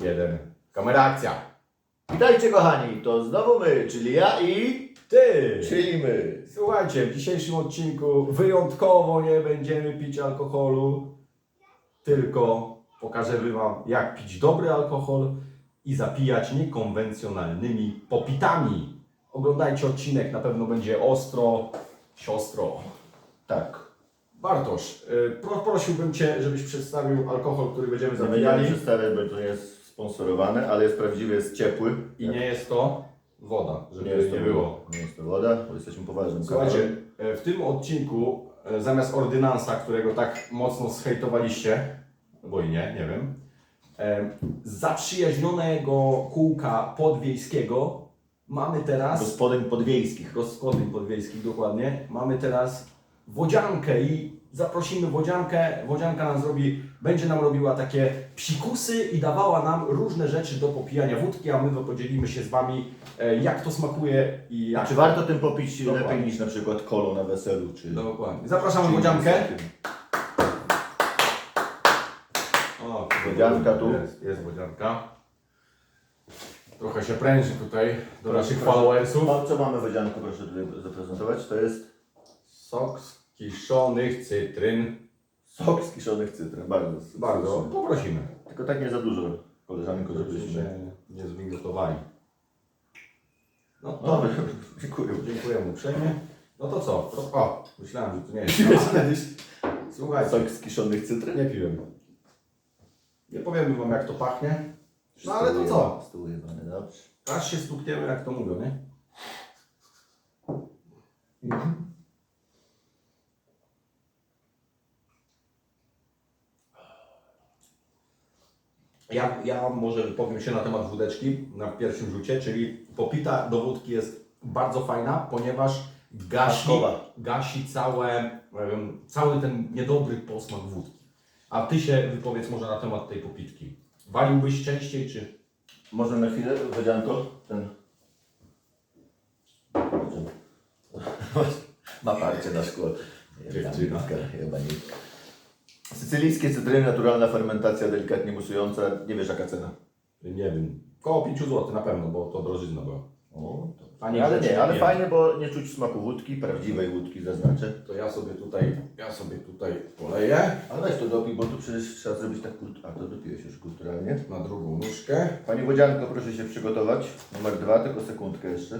jeden. Kamera akcja. Witajcie kochani, to znowu my, czyli ja i... Ty! Czyli my. Słuchajcie, w dzisiejszym odcinku wyjątkowo nie będziemy pić alkoholu, tylko pokażemy Wam, jak pić dobry alkohol i zapijać niekonwencjonalnymi popitami. Oglądajcie odcinek, na pewno będzie ostro, siostro. Tak. Bartosz, y, pro, prosiłbym Cię, żebyś przedstawił alkohol, który będziemy będziemy zabijali. przedstawiać, bo to jest sponsorowane, ale jest prawdziwie, jest ciepły. I nie jest to woda, żeby nie, jest nie to było. Nie jest to woda, bo jesteśmy poważnym Słuchajcie, kanałem. w tym odcinku e, zamiast ordynansa, którego tak mocno zhejtowaliście, bo i nie, nie wiem, e, zaprzyjaźnionego kółka podwiejskiego mamy teraz, Gospodyń podwiejskich. gospodyń podwiejskich dokładnie, mamy teraz wodziankę i zaprosimy wodziankę, wodzianka nam zrobi, będzie nam robiła takie psikusy i dawała nam różne rzeczy do popijania wódki, a my to podzielimy się z Wami, e, jak to smakuje i A jak czy warto tym popić Dokładnie. lepiej niż na przykład kolą na weselu, czy... Dokładnie. Zapraszamy wodziankę. O, Wodzianka tu. Jest, jest wodzianka. Trochę się pręży tutaj do naszych followersów. Co mamy wodzianku, proszę tutaj zaprezentować? To jest Sok z kiszonych cytryn. sok z kiszonych cytryn. Bardzo. Bardzo poprosimy. Tylko tak nie za dużo, koleżanko, Żebyśmy nie zwingotowali. No to No, dziękuję. dziękujemy uprzejmie. No to co? To, o, myślałem, że to nie jest. Piłeś kiedyś Słuchajcie, sok z kiszonych cytryn? nie piłem. Nie powiemy wam jak to pachnie. No ale to co? Stół jebany, dobrze. Aż się stukniemy jak to mówią, nie? Ja, ja może wypowiem się na temat wódeczki na pierwszym rzucie, czyli popita do wódki jest bardzo fajna, ponieważ gasi, Paskowa. gasi całe, em, cały ten niedobry posmak wódki. A Ty się wypowiedz może na temat tej popitki. Waliłbyś częściej, czy... Można na chwilę, wodzianko? Ten... Ma parcie na szkło. Dziewczyna. Jebanitka. Sycylijskie cytryny, naturalna fermentacja, delikatnie musująca. Nie wiesz jaka cena. Nie wiem, koło 5 zł na pewno, bo to drożyzna była. O, Fajnie, ale że nie, ale nie. fajnie, bo nie czuć smaku wódki, prawdziwej wódki zaznaczę. To ja sobie tutaj, ja sobie tutaj poleję Ale weź to dopij, bo tu przecież trzeba zrobić tak kulturalnie. A to dopiłeś już kulturalnie. na drugą nóżkę. Pani Wodzianko, proszę się przygotować. Numer dwa, tylko sekundkę jeszcze.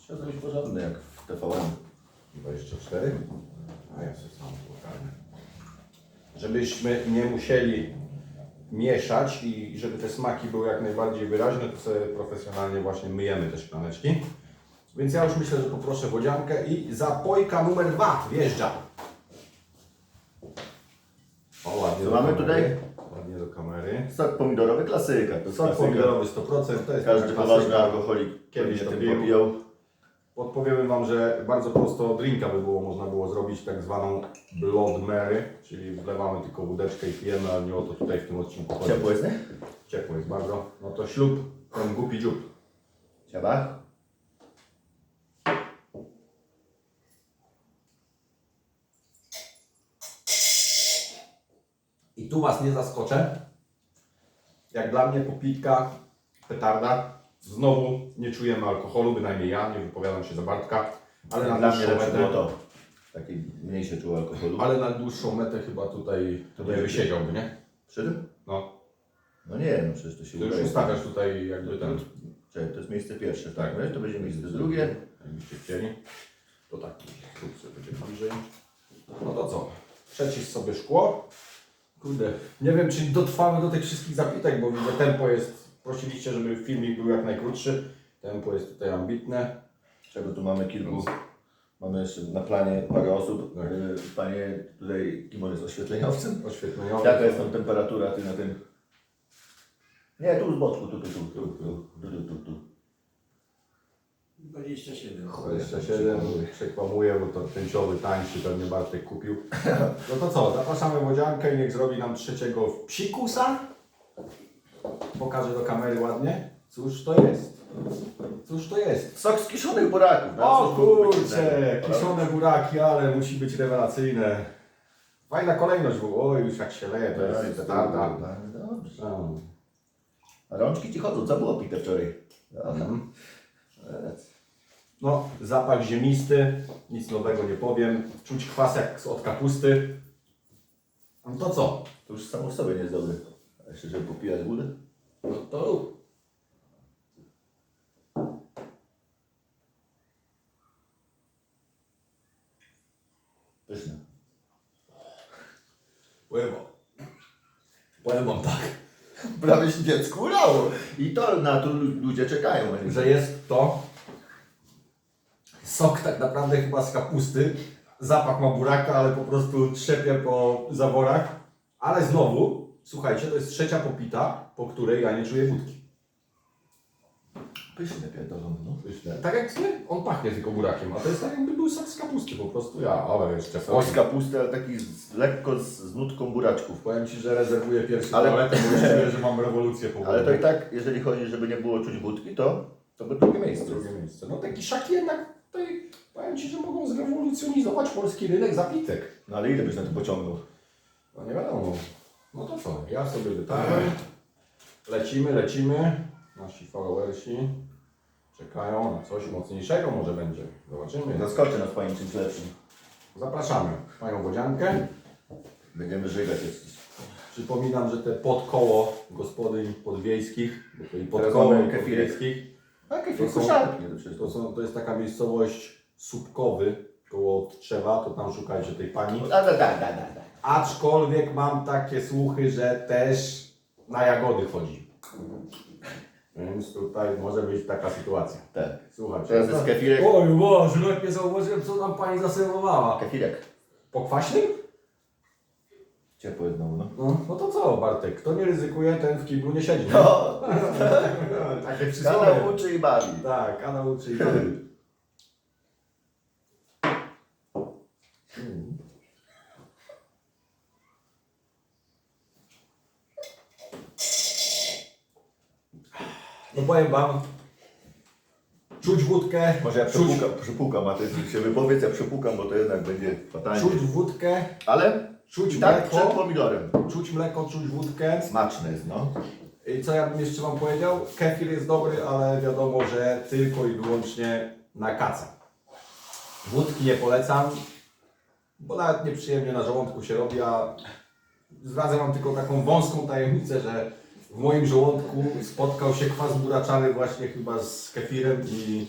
Trzeba zrobić porządny jak w TVN. 24. A ja sobie sam lokalny. Żebyśmy nie musieli mieszać i żeby te smaki były jak najbardziej wyraźne, to sobie profesjonalnie właśnie myjemy te szklaneczki. Więc ja już myślę, że poproszę wodziankę i zapojka numer dwa wjeżdża. O, ładnie Co do mamy kamery. tutaj? Ładnie do kamery. Sok pomidorowy, klasyka. To jest Sok klasyka. pomidorowy 100%, to jest Każdy taka poważny klasyka. alkoholik Kiedyś pewnie to pił. popijał. Podpowiemy Wam, że bardzo prosto drinka by było można było zrobić tak zwaną Blood Mary, czyli wlewamy tylko wódeczkę i pijemy, ale nie o to tutaj w tym odcinku chodzi. Ciepło jest, nie? Ciepło jest bardzo. No to ślub, ten głupi dziób. Ciaba. I tu Was nie zaskoczę. Jak dla mnie popitka, petarda. Znowu nie czujemy alkoholu, bynajmniej ja, nie wypowiadam się za Bartka. Ale na Dla mnie dłuższą lepsze było metę, to. Taki mniej się czuł alkoholu. ale na dłuższą metę chyba tutaj, tutaj wysiedziałby, nie? Przy tym? No, No nie, no przecież to się ty już udaje. ustawiasz tutaj jakby ten... Czekaj, to jest miejsce pierwsze, tak? No i to będzie miejsce drugie. Jakbyście chcieli. To tak, sobie będzie bliżej. No to co? Przecisz sobie szkło. Kurde, nie wiem czy dotrwamy do tych wszystkich zapitek, bo widzę tempo jest, prosiliście, żeby filmik był jak najkrótszy. Tempo jest tutaj ambitne. Czego tu mamy kilku. Mamy jeszcze na planie parę osób. Tak. Y, Panie tutaj, kim on jest oświetleniowcem? Oświetleniowe. Jaka jest tam temperatura ty na tym? Nie, tu z boczku, tu, tu, tu, tu, tu, tu, tu, tu, tu. 27. 27, przekłamuję, bo to tęciowy, tańszy, pewnie Bartek kupił. No to co, zapraszamy Wodziankę i niech zrobi nam trzeciego psikusa. Pokażę do kamery ładnie. Cóż to jest? Cóż to jest? Sok z kiszonych buraków. no, O cóż mógłby być kurczę, kiszone buraki, ale musi być rewelacyjne. Fajna kolejność była. Oj, już jak się leje, to jest petarda. Dobrze. No. A rączki ci chodzą, co było pite wczoraj? Mhm. No, zapach ziemisty, nic nowego nie powiem. Czuć kwas jak od kapusty. No to co? To już samo w sobie nie jest dobre. A jeszcze, żeby popijać wódę? No to rób. Pyszne. Powiem wam. Powiem wam tak, Prawie się dziecku urało. I to na to lu- ludzie czekają. że jest to sok tak naprawdę chyba z kapusty. Zapach ma buraka, ale po prostu trzepie po zaworach. Ale znowu, słuchajcie, to jest trzecia popita, po której ja nie czuję wódki. Pyszne pierdolą, no. Pyszne. Tak jak my, on pachnie tylko burakiem, a to jest tak jakby był sok z kapusty po prostu. Ja, ale jeszcze Sos z kapusty, ale taki z, lekko z, z nutką buraczków. Powiem Ci, że rezerwuję pierwszy Ale- ale... toaletę, bo już czuję, że mam rewolucję po Ale to i tak, jeżeli chodzi, żeby nie było czuć wódki, to, to by drugie miejsce. Drugie miejsce. No te kiszaki jednak tutaj, powiem Ci, że mogą zrewolucjonizować polski rynek zapitek. No ale ile byś na to pociągnął? No nie wiadomo. No to co, ja sobie wytarłem. Lecimy, lecimy. Nasi followersi czekają na coś mocniejszego może będzie. Zobaczymy. Zaskoczy nas pani czymś lepszym. Zapraszamy Panią Wodziankę. Będziemy żygać jeszcze. Przypominam, że te podkoło gospodyń podwiejskich, bo to i podkoło mamy kefirek. podwiejskich, A To kefir są- koszarki. no To, są, to jest taka miejscowość Słupkowy koło Trzewa, to tam szukajcie tej pani. Da, da, da, da, da. Aczkolwiek mam takie słuchy, że też na jagody chodzi. Więc tutaj może być taka sytuacja. Tak. Słuchajcie. Teraz jest kefirek. Oj, Boże, lepiej zauważyłem, co nam pani zaserwowała. Kefirek. Po kwaśnym? Ciepło jedną, no. No, no to co, Bartek? Kto nie ryzykuje, ten w kiblu nie siedzi. No, Takie przysłowie. kanał uczy i bawi. Tak, kanał uczy i No powiem wam, czuć wódkę, Może ja czuć, przepukam, przepukam, a ty się wypowiedz, ja przepukam, bo to jednak będzie fatalnie. czuć wódkę, Ale czuć i tak przed mleko, pomidorem. czuć mleko, czuć wódkę. Smaczne jest, no. I co ja bym jeszcze wam powiedział? Kefir jest dobry, ale wiadomo, że tylko i wyłącznie na kaca. Wódki nie polecam, bo nawet nieprzyjemnie na żołądku się robi, a zdradzę wam tylko taką wąską tajemnicę, że w moim żołądku spotkał się kwas buraczany właśnie chyba z kefirem i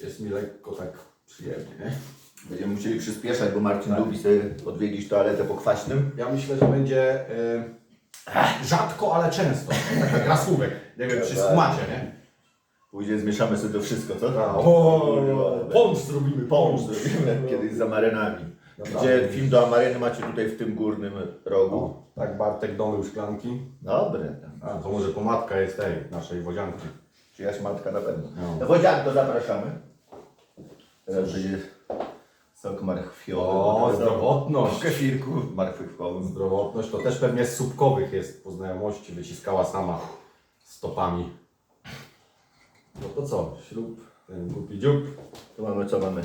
jest mi lekko tak przyjemnie. Nie? Będziemy musieli przyspieszać, bo Marcin Tak. lubi sobie odwiedzić toaletę po kwaśnym. Ja myślę, że będzie e, rzadko, ale często. Taki krasówek. Nie wiem, czy skumacie, nie? Później zmieszamy sobie to wszystko, co? O, Pącz zrobimy, Pomóż pącz. zrobimy jak kiedyś z amarynami. Gdzie film do amaryny macie tutaj w tym górnym rogu. O, tak Bartek domył szklanki. Dobre. A, to może pomadka jest tej, naszej wodzianki. Czyjaś matka na pewno. No. Wodzianko zapraszamy. Teraz będzie sok marchwiowy. O, zdrowotność. Kefirku marchwiowym. Zdrowotność to też pewnie z słupkowych jest po znajomości, wyciskała sama stopami. No to co, ślub, ten głupi dziób. Tu mamy co mamy?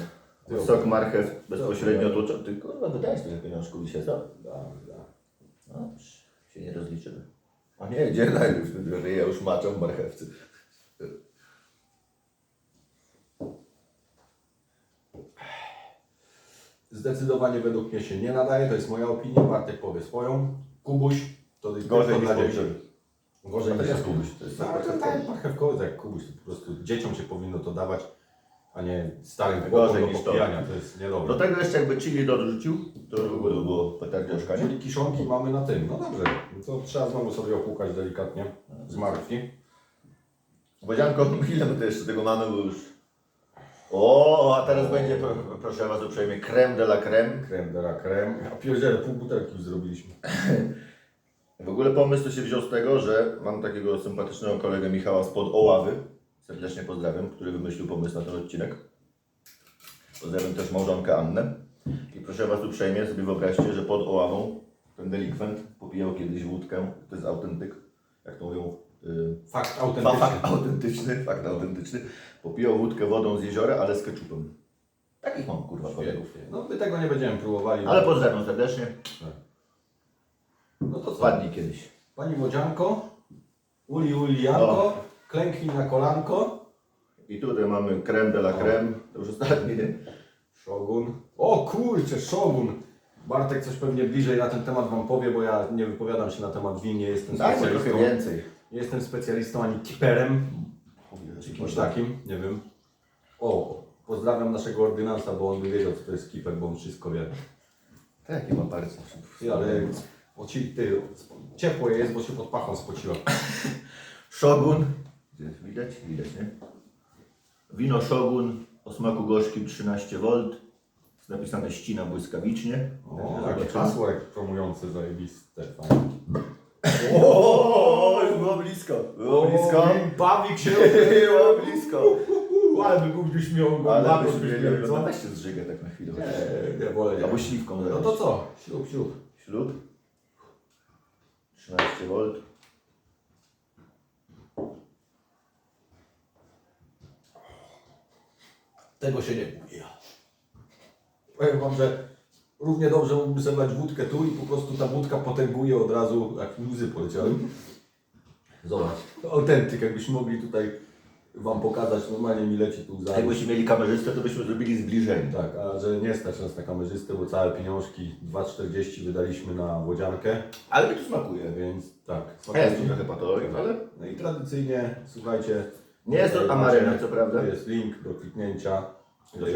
Sok marchew bezpośrednio tłuczony. Ty kurwa wydajesz tyle pieniążków dzisiaj, co? Da, da. No, psz, się nie rozliczymy. A nie, gdzie najpierw ja już maczą marchewcy. Zdecydowanie według mnie się nie nadaje, to jest moja opinia, Bartek powie swoją. Kubuś, to jest Gorzej niż dla dzieci. pomidor. Gorzej niż kubuś. to jest No, tak marchewkowy, tak kubuś, to po prostu dzieciom się powinno to dawać, a nie starym Gorzej do niż to. popijania, to jest Do niedobre. tego jeszcze jakby chili dorzucił, to by było, było petardzieszka, nie? Czyli kiszonki mamy na tym, no dobrze, no to trzeba znowu sobie opłukać delikatnie z martwi. Wodzianko, ile my to jeszcze tego mamy, bo już... O, a teraz będzie, pro- proszę Was uprzejmie, creme de la creme. Creme de la creme. A pierdziele, pół butelki już zrobiliśmy. W ogóle pomysł to się wziął z tego, że mam takiego sympatycznego kolegę Michała spod Oławy, serdecznie pozdrawiam, który wymyślił pomysł na ten odcinek. Pozdrawiam też małżonkę Annę. I proszę Was uprzejmie sobie wyobraźcie, że pod Oławą ten delikwent popijał kiedyś wódkę, to jest autentyk, jak to mówią, yy, Fakt fa- autentyczny. fakt autentyczny, fakt autentyczny, popijał wódkę wodą z jeziora, ale z keczupem. Takich mam kurwa kolegów. No my tego nie będziemy próbowali. Ale pozdrawiam serdecznie. No to co? Kiedyś. Pani Młodzianko, Uli Uli Janko, O. klęknij na kolanko. I tutaj mamy creme de la creme. To już ostatni, nie? Shogun. O kurczę, Shogun. Bartek coś pewnie bliżej na ten temat Wam powie, bo ja nie wypowiadam się na temat win, nie jestem Dajmy trochę specjalistą. więcej. Nie jestem specjalistą ani kiperem, czy kimś takim, nie wiem. O, pozdrawiam naszego ordynansa, bo on by wiedział co to jest kiper, bo on wszystko wie. Taki ma. Ty, ale poci, ty, ciepło jest, bo się pod pachą spociła. Shogun. Widać? Widać, nie? Wino Shogun o smaku gorzkim 13V. Jest napisane ścina błyskawicznie. O, zobaczymy. hasło jak promujące zajebiste. fajne. O, już było blisko. Było blisko. Bawik się Było blisko. Ale by był śmiał, Ale byśmy by mieli, no co? weź się zżygę tak na chwilę. Nie, nie, wolę nie. Albo śliwką No to co? Ślub, ślub. Ślub. 13V. Tego się nie bój. Powiem wam, że równie dobrze mógłby sobie dać wódkę tu i po prostu ta wódka potęguje od razu, jak łzy poleciały. Zobacz, autentyk, jakbyśmy mogli tutaj wam pokazać, normalnie mi leci tu za. Jakbyśmy mieli kamerzystę, to byśmy zrobili zbliżenie. Tak, a że nie stać nas na kamerzystę, bo całe pieniążki 2,40 wydaliśmy na wodziankę, Ale mi tu smakuje. więc tak. Jest tu trochę patologii, ale No i tradycyjnie, słuchajcie. Nie jest to macie- co prawda. To jest link do kliknięcia.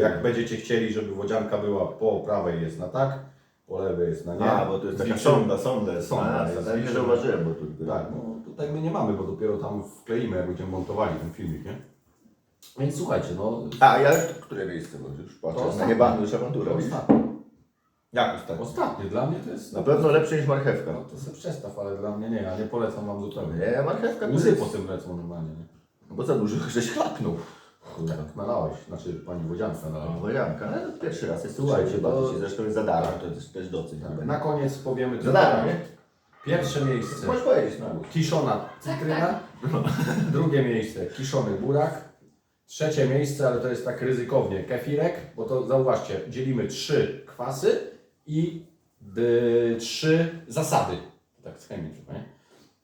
Jak będziecie chcieli, żeby wodzianka była po prawej jest na tak, po lewej jest na nie. A, bo to jest taka sonda, sonda jest. Sonda A, jest, ja nie zauważyłem, bo tu... Tak, no tutaj my nie mamy, bo dopiero tam wkleimy, jak będziemy montowali ten filmik, nie? Więc słuchajcie, no. A, ja które miejsce, bo już To patrzę na ostatnie. już awantura. Widzisz? ostatnie. Jak ostatnio? Ostatnie, dla mnie to jest. Na pewno lepsze niż marchewka. No to sobie przestaw, ale dla mnie nie, ja nie polecam wam zupełnie. Nie, marchewka to Łzy jest... po tym lecą normalnie, nie? Bo za dużo żeś chlapnął. Kurde, nalałeś, znaczy pani wodzianka nalała. Wojanka, ale pierwszy raz jest Słuchajcie, słuchajcie, to- bardzo się zresztą jest za darmo, to jest też dosyć. Tak, na koniec powiemy Za darmo, nie? Pierwsze miejsce. Możesz powiedzieć, no. Kiszona cytryna. Drugie miejsce kiszony burak. Trzecie miejsce, ale to jest tak ryzykownie, kefirek, bo to zauważcie, dzielimy trzy kwasy i y, trzy zasady. Tak z chemii, nie?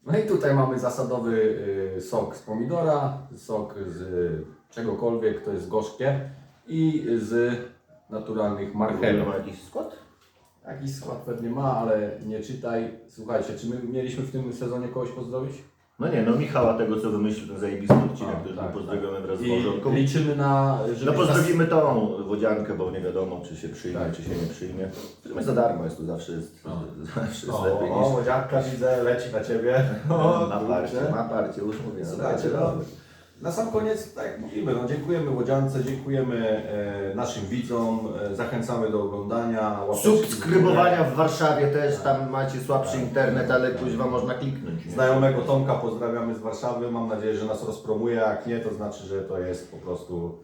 No i tutaj mamy zasadowy y, sok z pomidora, sok z czegokolwiek, to jest gorzkie i z naturalnych marchew. ma jakiś skład? Jakiś skład pewnie ma, ale nie czytaj. Słuchajcie, czy my mieliśmy w tym sezonie kogoś pozdrowić? No nie, no Michała tego co wymyślił ten zajebisty odcinek, A, który tak, pozdrawiamy wraz z I małżonką. liczymy na... Żeby No pozdrowimy tą wodziankę, bo nie wiadomo czy się przyjmie, Tak. czy się nie przyjmie. Sumie za darmo jest to zawsze jest, No. zawsze jest O, lepiej o, niż... łodzianka widzę, leci na Ciebie. O, ma parcie, kurczę. ma parcie, już mówię. no, Słuchajcie, no. Na sam koniec, tak jak mówimy, no, dziękujemy Łodziance, dziękujemy e, naszym widzom, e, zachęcamy do oglądania. łapeczki w Subskrybowania w Warszawie też, tam macie słabszy Tak. internet, ale kuźwa można kliknąć. nie? Znajomego Tomka pozdrawiamy z Warszawy. Mam nadzieję, że nas rozpromuje, a jak nie, to znaczy, że to jest po prostu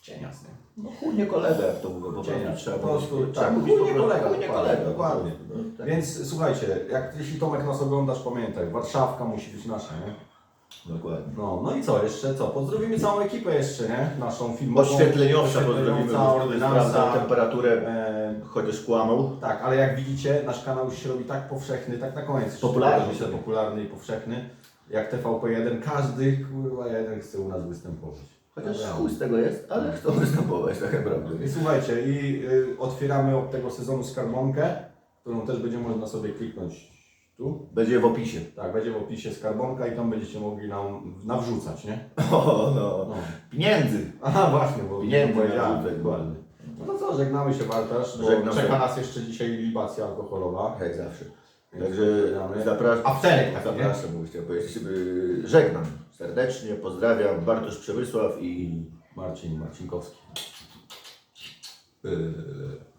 cienias. nie? No chuj nie kolega, jak to mówię, po prostu trzeba po prostu, tak, trzeba mówić chuj po prostu, kolega, chuj nie dokładnie, kolega, dokładnie. po prostu, no, tak. Więc słuchajcie, jak jeśli Tomek nas oglądasz, pamiętaj, Warszawka musi być nasza, nie? Dokładnie. No, no i co, jeszcze co? Pozdrowimy całą ekipę jeszcze, nie? Naszą filmową. Oświetleniowca pozdrowimy, bo sprawdzał ordynansa. temperaturę, E, chociaż kłamał. tak, ale jak widzicie, nasz kanał już się robi tak powszechny, tak na koniec. Popularny. Myślę, popularny i powszechny. Jak TVP1, każdy kurwa jeden chce u nas występować. Chociaż Dobra. chuj z tego jest, ale chcą występować tak naprawdę. I słuchajcie, i y, otwieramy od tego sezonu skarbonkę, którą też będzie można sobie kliknąć tu. Będzie w opisie. Tak, będzie w opisie skarbonka i tam będziecie mogli nam nawrzucać, nie? O, no. No. Pieniędzy. Aha, właśnie, bo Pieniędzy powiedziałem. Dokładnie. No to co, żegnamy się Bartosz, bo Żegnam czeka się. nas jeszcze dzisiaj libacja alkoholowa. Jak zawsze. Także żegnamy. zapraszam. Afterek taki, nie? Zapraszam, bo chciałem powiedzieć, żegnam serdecznie, pozdrawiam Bartosz Przemysław i Marcin Marcinkowski. Yy.